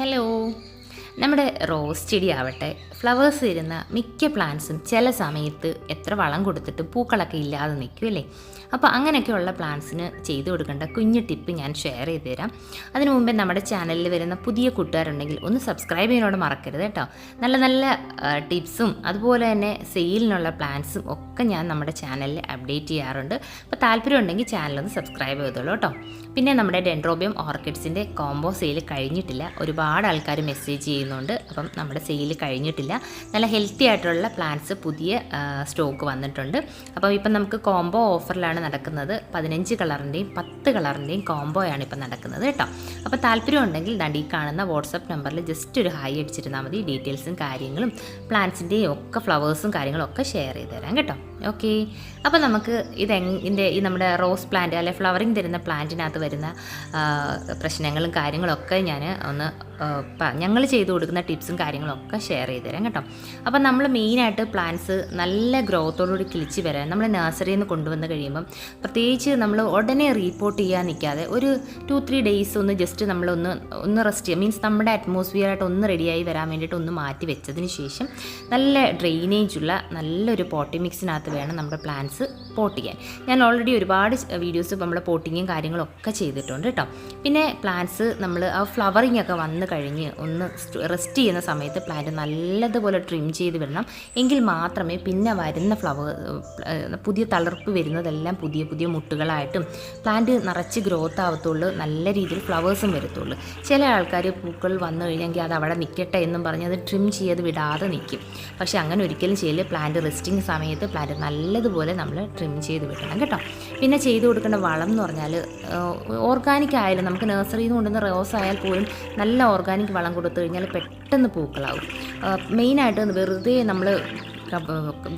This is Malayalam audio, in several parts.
ഹലോ നമ്മുടെ റോസ് ചെടി ആവട്ടെ ഫ്ലവേഴ്സ് വരുന്ന മിക്ക പ്ലാന്റ്സും ചില സമയത്ത് എത്ര വളം കൊടുത്തിട്ട് പൂക്കളൊക്കെ ഇല്ലാതെ നിൽക്കും അല്ലേ? അപ്പോൾ അങ്ങനെയൊക്കെയുള്ള പ്ലാന്റ്സിന് ചെയ്തു കൊടുക്കേണ്ട കുഞ്ഞു ടിപ്പ് ഞാൻ ഷെയർ ചെയ്ത് തരാം. അതിനു മുമ്പേ നമ്മുടെ ചാനലിൽ വരുന്ന പുതിയ കൂട്ടുകാരുണ്ടെങ്കിൽ ഒന്ന് സബ്സ്ക്രൈബ് ചെയ്യാനോട് മറക്കരുത് കേട്ടോ. നല്ല നല്ല ടിപ്സും അതുപോലെ തന്നെ സെയിലിനുള്ള പ്ലാന്റ്സും ഒക്കെ ഞാൻ നമ്മുടെ ചാനലിൽ അപ്ഡേറ്റ് ചെയ്യാറുണ്ട്. അപ്പോൾ താല്പര്യമുണ്ടെങ്കിൽ ചാനലൊന്ന് സബ്സ്ക്രൈബ് ചെയ്തോളൂ കേട്ടോ. പിന്നെ നമ്മുടെ ഡെൻഡ്രോബിയം ഓർക്കിഡ്സിന്റെ കോംബോ സെയിൽ കഴിഞ്ഞിട്ടില്ല. ഒരുപാട് ആൾക്കാർ മെസ്സേജ് ചെയ്യുന്നുണ്ട്. അപ്പം നമ്മുടെ സെയിൽ കഴിഞ്ഞിട്ടില്ല. നല്ല ഹെൽത്തി ആയിട്ടുള്ള പ്ലാന്റ്സ് പുതിയ സ്റ്റോക്ക് വന്നിട്ടുണ്ട്. അപ്പം ഇപ്പം നമുക്ക് കോംബോ ഓഫറിലാണ് നടക്കുന്നത്. പതിനഞ്ച് കളറിന്റെയും പത്ത് കളറിന്റെയും കോംബോയാണ് ഇപ്പം നടക്കുന്നത് കേട്ടോ. അപ്പോൾ താല്പര്യം ഉണ്ടെങ്കിൽ ഈ കാണുന്ന വാട്സപ്പ് നമ്പറിൽ ജസ്റ്റ് ഒരു ഹായ് അടിച്ചിരുന്നാൽ മതി. ഡീറ്റെയിൽസും കാര്യങ്ങളും പ്ലാന്റ്സിന്റെയും ഒക്കെ ഫ്ലവേഴ്സും കാര്യങ്ങളും ഒക്കെ ഷെയർ ചെയ്ത് തരാം കേട്ടോ. ഓക്കെ. അപ്പോൾ നമുക്ക് ഇത് ഈ നമ്മുടെ റോസ് പ്ലാന്റ് അല്ലെ ഫ്ലവറിങ് തരുന്ന പ്ലാന്റിനകത്ത് വരുന്ന പ്രശ്നങ്ങളും കാര്യങ്ങളൊക്കെ ഞാൻ ഒന്ന് ഞങ്ങൾ ചെയ്തു കൊടുക്കുന്ന ടിപ്സും കാര്യങ്ങളൊക്കെ ഷെയർ ചെയ്ത് തരാം കേട്ടോ. അപ്പം നമ്മൾ മെയിനായിട്ട് പ്ലാന്റ്സ് നല്ല ഗ്രോത്തോടുകൂടി കിളിച്ച് വരാൻ നമ്മൾ നഴ്സറിയിൽ നിന്ന് കൊണ്ടുവന്ന് കഴിയുമ്പം പ്രത്യേകിച്ച് നമ്മൾ ഉടനെ റീപ്പോർട്ട് ചെയ്യാൻ നിൽക്കാതെ ഒരു ടു ത്രീ ഡേയ്സ് ഒന്ന് ജസ്റ്റ് നമ്മളൊന്ന് ഒന്ന് റെസ്റ്റ് ചെയ്യുക മീൻസ് നമ്മുടെ അറ്റ്മോസ്ഫിയറായിട്ട് ഒന്ന് റെഡിയായി വരാൻ വേണ്ടിയിട്ട് ഒന്ന് മാറ്റി വെച്ചതിന് ശേഷം നല്ല ഡ്രെയിനേജ് ഉള്ള നല്ലൊരു പോട്ടി മിക്സിനകത്ത് വേണം നമ്മുടെ പ്ലാന്റ്സ് പോട്ട് ചെയ്യാൻ. ഞാൻ ഓൾറെഡി ഒരുപാട് വീഡിയോസ് നമ്മൾ പോട്ടിങ്ങും കാര്യങ്ങളൊക്കെ ചെയ്തിട്ടുണ്ട് കേട്ടോ. പിന്നെ പ്ലാന്റ്സ് നമ്മൾ ആ ഫ്ലവറിങ് ഒക്കെ വന്ന് കഴിഞ്ഞ് ഒന്ന് റെസ്റ്റ് ചെയ്യുന്ന സമയത്ത് പ്ലാന്റ് നല്ലതുപോലെ ട്രിം ചെയ്ത് വിടണം. എങ്കിൽ മാത്രമേ പിന്നെ വരുന്ന ഫ്ലവർ പുതിയ തളർപ്പ് വരുന്നതെല്ലാം പുതിയ പുതിയ മുട്ടുകളായിട്ടും പ്ലാന്റ് നിറച്ച് ഗ്രോത്ത് ആവത്തുള്ളൂ. നല്ല രീതിയിൽ ഫ്ലവേഴ്സും വരത്തുള്ളൂ. ചില ആൾക്കാർ പൂക്കൾ വന്നു കഴിഞ്ഞെങ്കിൽ അത് അവിടെ നിൽക്കട്ടെ എന്നും പറഞ്ഞ് അത് ട്രിം ചെയ്ത് വിടാതെ നിൽക്കും പക്ഷേ അങ്ങനെ ഒരിക്കലും ചെയ്യില്ല. പ്ലാന്റ് റെസ്റ്റിംഗ് സമയത്ത് പ്ലാന്റ് നല്ലതുപോലെ നമ്മൾ ട്രിം ചെയ്ത് വിടണം കേട്ടോ. പിന്നെ ചെയ്ത് കൊടുക്കേണ്ട വളം എന്ന് പറഞ്ഞാൽ ഓർഗാനിക് ആയാലും നമുക്ക് നഴ്സറിയിൽ നിന്ന് കൊണ്ടുവന്ന റോസ് ആയാൽ പോലും നല്ല ഓർഗാനിക് വളം കൊടുത്തു കഴിഞ്ഞാൽ പെട്ടെന്ന് പൂക്കളാവും. മെയിനായിട്ട് വെറുതെ നമ്മൾ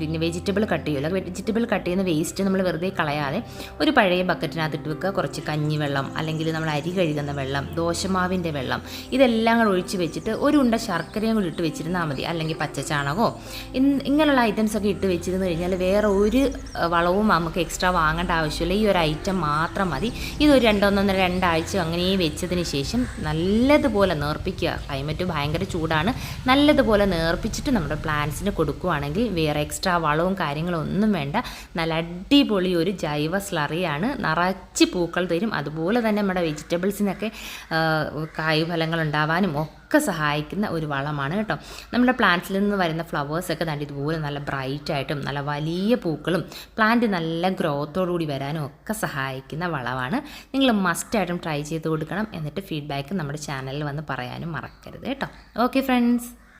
പിന്നെ വെജിറ്റബിൾ കട്ട് ചെയ്യുമല്ലോ വെജിറ്റബിൾ കട്ട് ചെയ്യുന്ന വേസ്റ്റ് നമ്മൾ വെറുതെ കളയാതെ ഒരു പഴയ ബക്കറ്റിനകത്ത് ഇട്ട് വെക്കുക. കുറച്ച് കഞ്ഞിവെള്ളം അല്ലെങ്കിൽ നമ്മൾ അരി കഴുകുന്ന വെള്ളം ദോശമാവിന്റെ വെള്ളം ഇതെല്ലാം കൂടെ ഒഴിച്ച് വെച്ചിട്ട് ഒരു ഉണ്ട ശർക്കരയും കൂടി ഇട്ട് വെച്ചിരുന്നാൽ മതി. അല്ലെങ്കിൽ പച്ച ചാണകമോ ഇങ്ങനെയുള്ള ഐറ്റംസ് ഒക്കെ ഇട്ട് വെച്ചിരുന്ന് കഴിഞ്ഞാൽ വേറെ ഒരു വളവും നമുക്ക് എക്സ്ട്രാ വാങ്ങേണ്ട ആവശ്യമില്ല. ഈ ഒരു ഐറ്റം മാത്രം മതി. ഇതൊരു രണ്ടൊന്നൊന്നര രണ്ടാഴ്ച അങ്ങനെ വെച്ചതിന് ശേഷം നല്ലതുപോലെ നേർപ്പിക്കുക. ക്ലൈമറ്റ് ഭയങ്കര ചൂടാണ്. നല്ലതുപോലെ നേർപ്പിച്ചിട്ട് നമ്മുടെ പ്ലാന്റ്സിന് വേറെ എക്സ്ട്രാ വളവും കാര്യങ്ങളും ഒന്നും വേണ്ട. നല്ല അടിപൊളി ഒരു ജൈവ സ്ലറിയാണ് നിറച്ച് പൂക്കൾ തരും. അതുപോലെ തന്നെ നമ്മുടെ വെജിറ്റബിൾസിനൊക്കെ കായ്ഫലങ്ങൾ ഉണ്ടാവാനും ഒക്കെ സഹായിക്കുന്ന ഒരു വളമാണ് കേട്ടോ. നമ്മുടെ പ്ലാന്റ്സിൽ നിന്ന് വരുന്ന ഫ്ലവേഴ്സൊക്കെ കണ്ട് ഇതുപോലെ നല്ല ബ്രൈറ്റായിട്ടും നല്ല വലിയ പൂക്കളും പ്ലാന്റ് നല്ല ഗ്രോത്തോടുകൂടി വരാനും ഒക്കെ സഹായിക്കുന്ന വളമാണ്. നിങ്ങൾ മസ്റ്റായിട്ടും ട്രൈ ചെയ്ത് കൊടുക്കണം. എന്നിട്ട് ഫീഡ്ബാക്ക് നമ്മുടെ ചാനലിൽ വന്ന് പറയാനും മറക്കരുത് കേട്ടോ. Okay friends